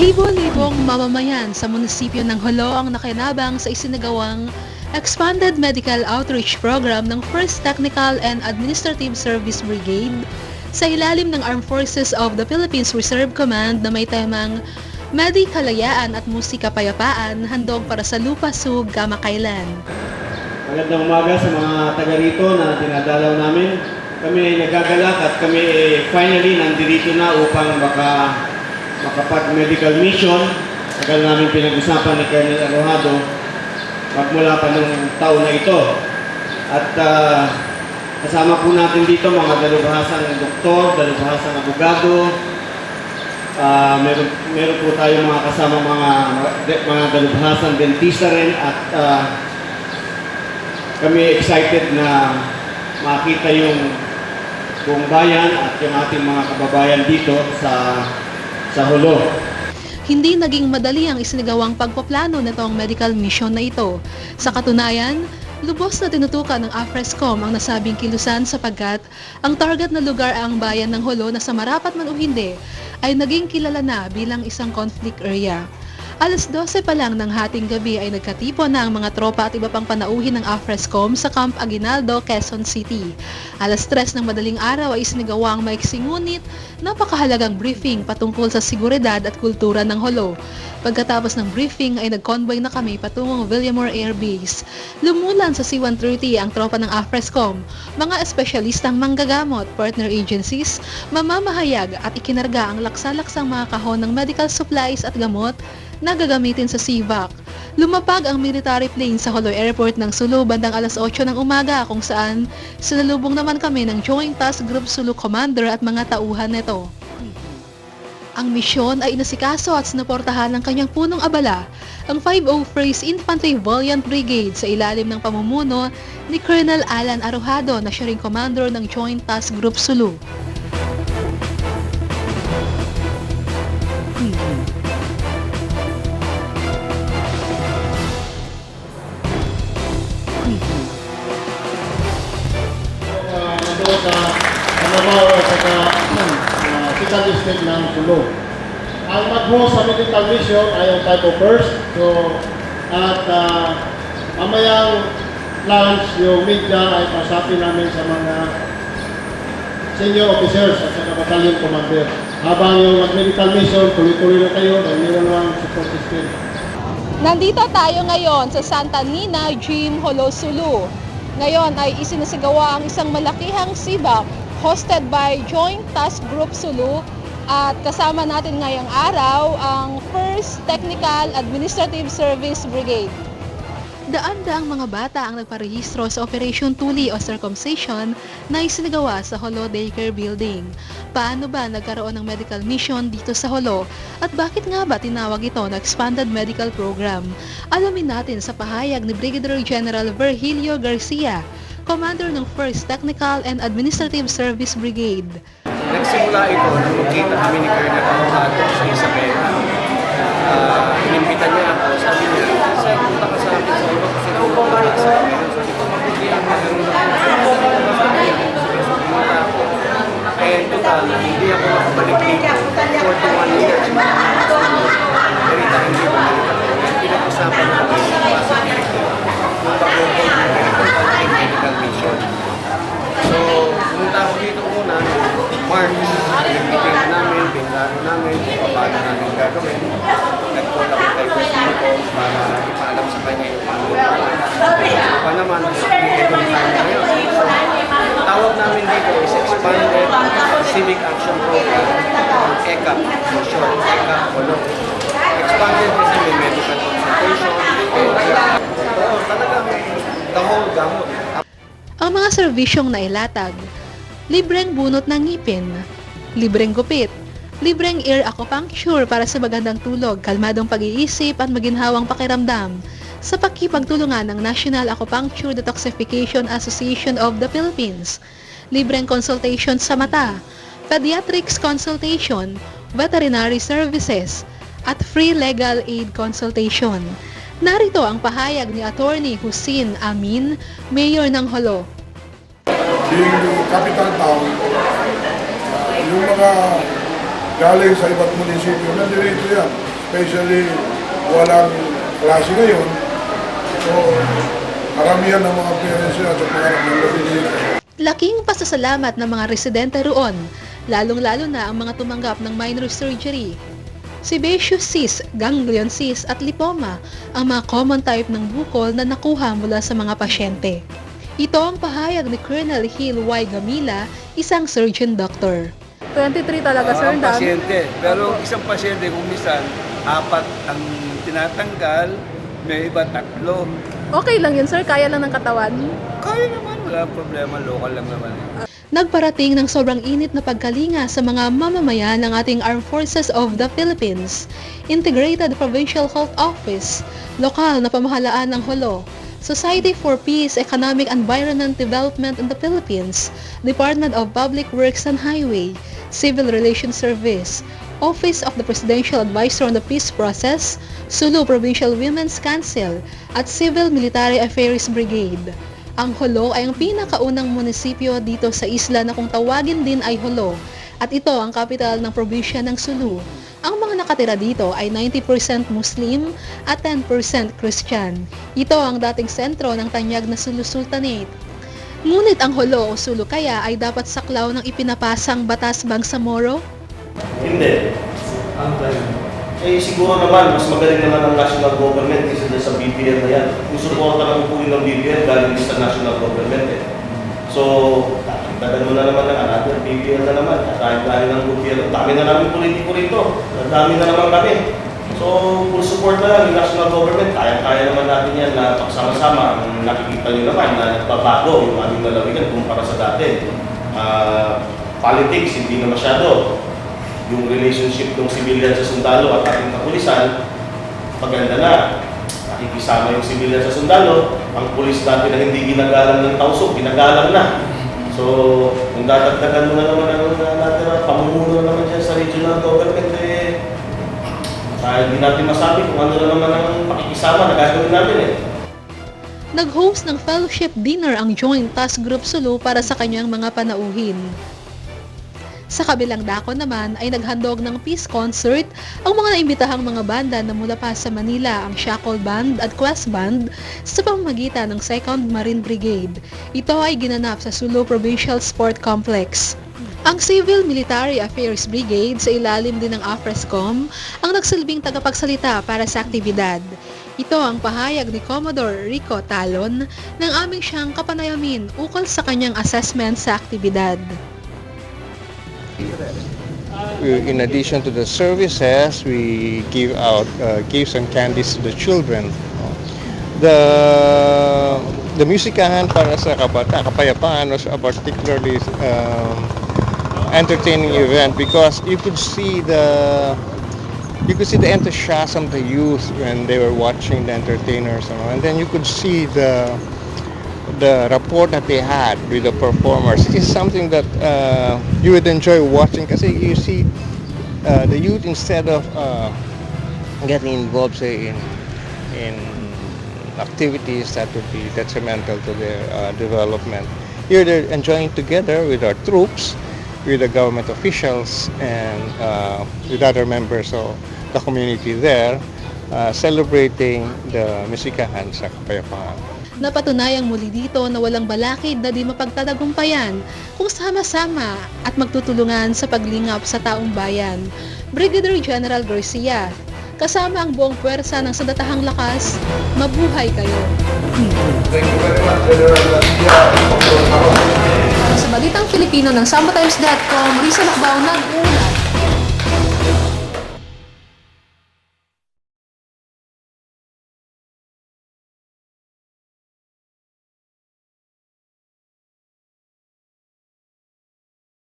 Libo-libong mamamayan sa munisipyo ng Holo ang nakinabang sa isinagawang Expanded Medical Outreach Program ng 1st Technical and Administrative Service Brigade sa ilalim ng Armed Forces of the Philippines Reserve Command na may temang Medi Kalayaan at Musika Payapaan handog para sa lupasug kamakailan. Magandang umaga sa mga taga rito na dinadalaw namin. Kami ay nagagalak at kami ay finally nandito na upang maka, makapag-medical mission. Tagal namin pinag-usapan ni Colonel Arojado magmula pa nung taon na ito. At ah, kasama po natin dito mga dalubhasang doktor, dalubhasang abogado, Ah, meron, meron po tayong mga kasama mga mga dalubhasang dentista rin at ah, kami excited na makita yung buong bayan at yung ating mga kababayan dito sa sa Hulo. Hindi naging madali ang isinagawang pagpaplano nitong medical mission na ito. Sa katunayan, lubos na tinutukan ng AFRESCOM ang nasabing kilusan sapagkat ang target na lugar ang bayan ng Holo na sa marapat man o hindi ay naging kilala na bilang isang conflict area. Alas 12 pa lang ng hating gabi ay nagkatipon na ang mga tropa at iba pang panauhin ng AFRESCOM sa Camp Aguinaldo, Quezon City. Alas 3 ng madaling araw ay isinagawa ang maiksing ngunit napakahalagang briefing patungkol sa seguridad at kultura ng Holo. Pagkatapos ng briefing ay nag-convoy na kami patungong Villamor Air Base. Lumulan sa C-130 ang tropa ng AFRESCOM, mga espesyalistang manggagamot, partner agencies, mamamahayag at ikinarga ang laksa-laksang mga kahon ng medical supplies at gamot na gagamitin sa CVAC. Lumapag ang military plane sa Holoy Airport ng Sulu bandang alas 8 ng umaga kung saan sinalubong naman kami ng Joint Task Group Sulu Commander at mga tauhan nito. Ang misyon ay inasikaso at sinuportahan ng kanyang punong abala, ang 501st Infantry Valiant Brigade sa ilalim ng pamumuno ni Colonel Alan Arojado na siya ring commander ng Joint Task Group Sulu. District ng Sulu. Ang mag-host sa medical mission ay ang Typo First. So, at uh, mamayang lunch, yung media ay pasapin namin sa mga senior officers at saka battalion commander. Habang yung mag-medical mission, tuloy-tuloy na kayo dahil meron lang support system. Nandito tayo ngayon sa Santa Nina Gym Holo Sulu. Ngayon ay isinasagawa ang isang malakihang sibak hosted by Joint Task Group Sulu at kasama natin ngayong araw ang 1st Technical Administrative Service Brigade. Daan-daang mga bata ang nagparehistro sa Operation Tuli o Circumcision na isinagawa sa Holo Daycare Building. Paano ba nagkaroon ng medical mission dito sa Holo at bakit nga ba tinawag ito na Expanded Medical Program? Alamin natin sa pahayag ni Brigadier General Virgilio Garcia, Commander ng 1st Technical and Administrative Service Brigade. Nagsimula ito nang magkita kami ni Colonel Arojado sa Isabela. Uh, inimbita niya ako, sabi niya, Sir, punta ka sa akin sa iba kasi kung bumalik sa akin, sabi ko, mabuti ang pumunta ako. Eh, total, hindi ako nakabalik dito. 41 years. Very time, hindi ko balik ako. Yung pinag-usapan ko kami sa possibility. Punta ko ko ng medical mission. So, pumunta ako dito muna, March, pinag-meeting na namin, pinlano namin, kung paano namin gagawin. Nag-call ako kay Presidente para ipaalam sa kanya yung paano gagawin. Pa naman. So, tawag namin dito is Expanded Civic Action Program, ECAP, for short, ECAP, Olo. Expanded kasi may medical consultation, Oo, talagang the. Ang mga serbisyong nailatag, libreng bunot ng ngipin, libreng gupit, libreng ear acupuncture para sa magandang tulog, kalmadong pag-iisip at maginhawang pakiramdam, sa pakipagtulungan ng National Acupuncture Detoxification Association of the Philippines, libreng consultation sa mata, pediatrics consultation, veterinary services, at free legal aid consultation. Narito ang pahayag ni Attorney Hussein Amin, Mayor ng Holo. yung capital town, yung mga galing sa iba't munisipyo, nandirito yan. especially walang klase ngayon. So, karamihan ng mga parents nila at mga nila dito. Laking pasasalamat ng mga residente roon, lalong-lalo na ang mga tumanggap ng minor surgery. Sebaceous cyst, ganglion cyst at lipoma ang mga common type ng bukol na nakuha mula sa mga pasyente. Ito ang pahayag ni Colonel Hill Y. Gamila, isang surgeon doctor. 23 talaga, Ah, ang pasyente. Pero isang pasyente kung minsan, apat ang tinatanggal, may iba tatlo. Okay lang yun, sir. Kaya lang ng katawan. Kaya naman, wala problema, local lang naman. eh. Nagparating ng sobrang init na pagkalinga sa mga mamamayan ng ating Armed Forces of the Philippines, Integrated Provincial Health Office, lokal na pamahalaan ng Holo, Society for Peace, Economic Environment Development in the Philippines, Department of Public Works and Highway, Civil Relations Service, Office of the Presidential Advisor on the Peace Process, Sulu Provincial Women's Council, at Civil Military Affairs Brigade. Ang Holo ay ang pinakaunang munisipyo dito sa isla na kung tawagin din ay Holo at ito ang kapital ng probinsya ng Sulu. Ang nakatira dito ay 90% Muslim at 10% Christian. Ito ang dating sentro ng tanyag na Sulu Sultanate. Ngunit ang Holo o Sulu kaya ay dapat saklaw ng ipinapasang Batas Bangsamoro? Hindi. Eh siguro naman, mas magaling naman ang national government kaysa dyan sa BPM na yan. Yung suporta ng upuin ng BPM galing sa national government eh. So, dagan mo na naman ng another BPM na naman. Kahit tayo ng gobyerno, dami na namin politiko rito. Dami na naman kami. So, full support na lang yung national government. Kaya-kaya naman natin yan na pagsama-sama. Ang nakikita nyo naman na nagbabago yung aming lalawigan kumpara sa dati. Ah, politics, hindi na masyado yung relationship ng civilian sa sundalo at ating kapulisan, maganda na. Nakikisama yung civilian sa sundalo, ang pulis dati na hindi ginagalang ng tausok, ginagalang na. So, kung dadagdagan mo na naman ang uh, natira, pamumuno na naman dyan sa regional government, eh, kahit hindi natin masabi kung ano na naman ang pakikisama na gagawin natin eh. Nag-host ng fellowship dinner ang Joint Task Group Sulu para sa kanyang mga panauhin. Sa kabilang dako naman ay naghandog ng peace concert ang mga naimbitahang mga banda na mula pa sa Manila ang Shackle Band at Quest Band sa pamamagitan ng 2nd Marine Brigade. Ito ay ginanap sa Sulu Provincial Sport Complex. Ang Civil Military Affairs Brigade sa ilalim din ng AFRESCOM ang nagsilbing tagapagsalita para sa aktibidad. Ito ang pahayag ni Commodore Rico Talon ng aming siyang kapanayamin ukol sa kanyang assessment sa aktibidad. In addition to the services, we give out uh, gifts and candies to the children. The the musikahan para sa kabata, kapayapaan was a particularly um, entertaining event because you could see the you could see the enthusiasm of the youth when they were watching the entertainers and then you could see the the rapport that they had with the performers is something that uh, you would enjoy watching because you see uh, the youth instead of uh, getting involved say in in activities that would be detrimental to their uh, development here they're enjoying together with our troops with the government officials and uh, with other members of the community there uh, celebrating the Misikahan sa Kapayapaan. Napatunayang muli dito na walang balakid na di mapagtatagumpayan kung sama-sama at magtutulungan sa paglingap sa taong bayan. Brigadier General Garcia, kasama ang buong puwersa ng Sandatahang Lakas, mabuhay kayo! Thank you very much, General Garcia. Sa Balitang Filipino ng SambaTimes.com, Risa Lakbao nag-uulat.